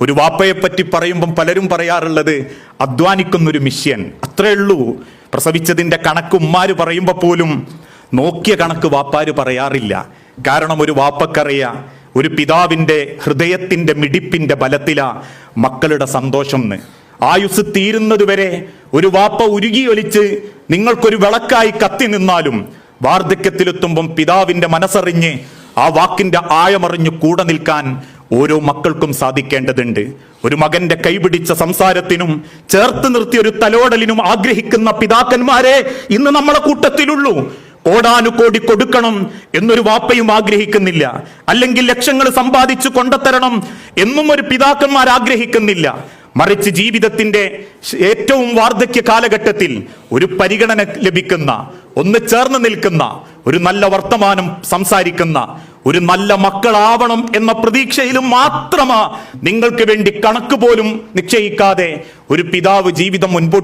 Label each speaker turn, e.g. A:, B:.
A: ഒരു വാപ്പയെ പറ്റി പറയുമ്പം പലരും പറയാറുള്ളത് അധ്വാനിക്കുന്നൊരു മിഷ്യൻ. അത്രേ ഉള്ളൂ. പ്രസവിച്ചതിന്റെ കണക്ക് ഉമ്മാര് പറയുമ്പോൾ പോലും നോക്കിയ കണക്ക് വാപ്പാര് പറയാറില്ല. കാരണം ഒരു വാപ്പക്കറിയ ഒരു പിതാവിന്റെ ഹൃദയത്തിന്റെ മിടിപ്പിന്റെ ബലത്തിലാ മക്കളുടെ സന്തോഷം എന്ന്. ആയുസ് തീരുന്നതുവരെ ഒരു വാപ്പ ഉരുകിയൊലിച്ച് നിങ്ങൾക്കൊരു വിളക്കായി കത്തി നിന്നാലും വാർദ്ധക്യത്തിലെത്തുമ്പം പിതാവിന്റെ മനസ്സറിഞ്ഞ് ആ വാക്കിന്റെ ആഴമറിഞ്ഞ് കൂടെ നിൽക്കാൻ ഓരോ മക്കൾക്കും സാധിക്കേണ്ടതുണ്ട്. ഒരു മകന്റെ കൈപിടിച്ച സംസാരത്തിനും ചേർത്ത് നിർത്തിയ ഒരു തലോടലിനും ആഗ്രഹിക്കുന്ന പിതാക്കന്മാരെ ഇന്ന് നമ്മളെ കൂട്ടത്തിലുള്ളൂ. കോടാനുകോടി കൊടുക്കണം എന്നൊരു വാപ്പയും ആഗ്രഹിക്കുന്നില്ല. അല്ലെങ്കിൽ ലക്ഷങ്ങൾ സമ്പാദിച്ചു കൊണ്ടുത്തരണം എന്നും ഒരു പിതാക്കന്മാർ ആഗ്രഹിക്കുന്നില്ല. മറിച്ച് ജീവിതത്തിന്റെ ഏറ്റവും വാർദ്ധക്യ കാലഘട്ടത്തിൽ ഒരു പരിഗണന ലഭിക്കുന്ന ഒന്ന് ചേർന്ന് നിൽക്കുന്ന ഒരു നല്ല വർത്തമാനം സംസാരിക്കുന്ന ഒരു നല്ല മക്കളാവണം എന്ന പ്രതീക്ഷയിലും മാത്രമാ നിങ്ങൾക്ക് വേണ്ടി കണക്ക് പോലും നിശ്ചയിക്കാതെ ഒരു പിതാവ് ജീവിതം മുൻപോട്ട്